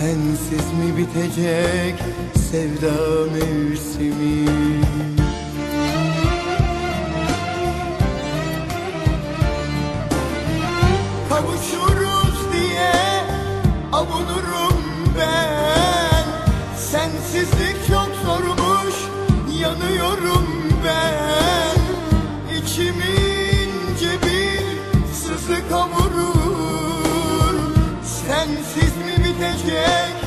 Sensiz mi bitecek sevda mevsimi? Kavuşuruz diye avunurum ben. Sensizlik çok zormuş yanıyorum ben. İçimi ince bir sızı kavurur bitecek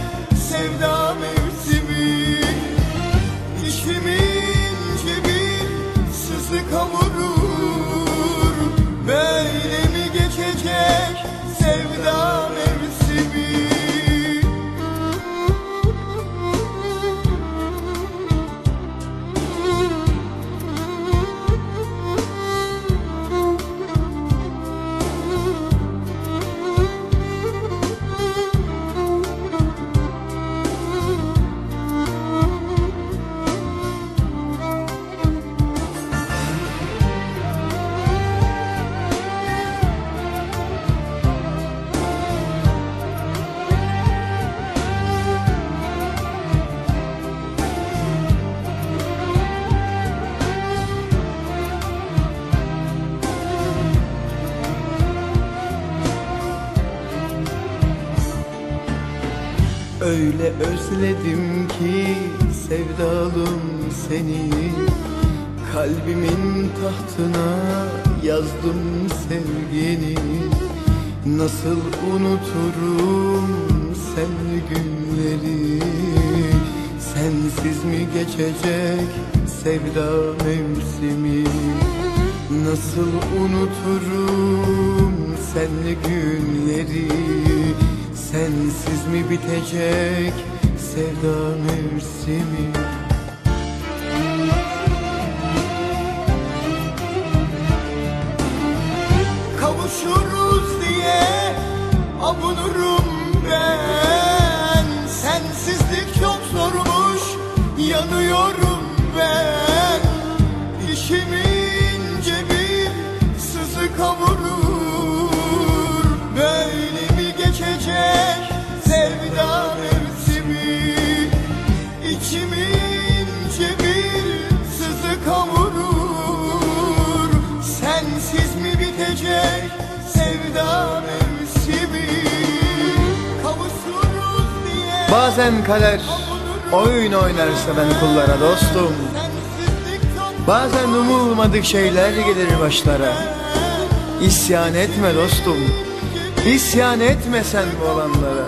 Öyle özledim ki sevdalım seni. Kalbimin tahtına yazdım sevgini. Nasıl unuturum senli günleri Sensiz mi geçecek sevda mevsimi? Nasıl unuturum senli günleri Sensiz mi bitecek sevda mevsimi? Kavuşuruz diye avunurum ben. Sensizlik çok zormuş yanıyorum ben. İşimi bitecek sevda mevsimi. Kavuşuruz diye Bazen kader oyun oynarsa ben kullara dostum. Bazen umulmadık şeyler gelir başlara. İsyan etme dostum. İsyan etme sen bu olanlara.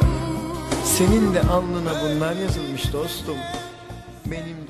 Senin de alnına bunlar yazılmış dostum. Benim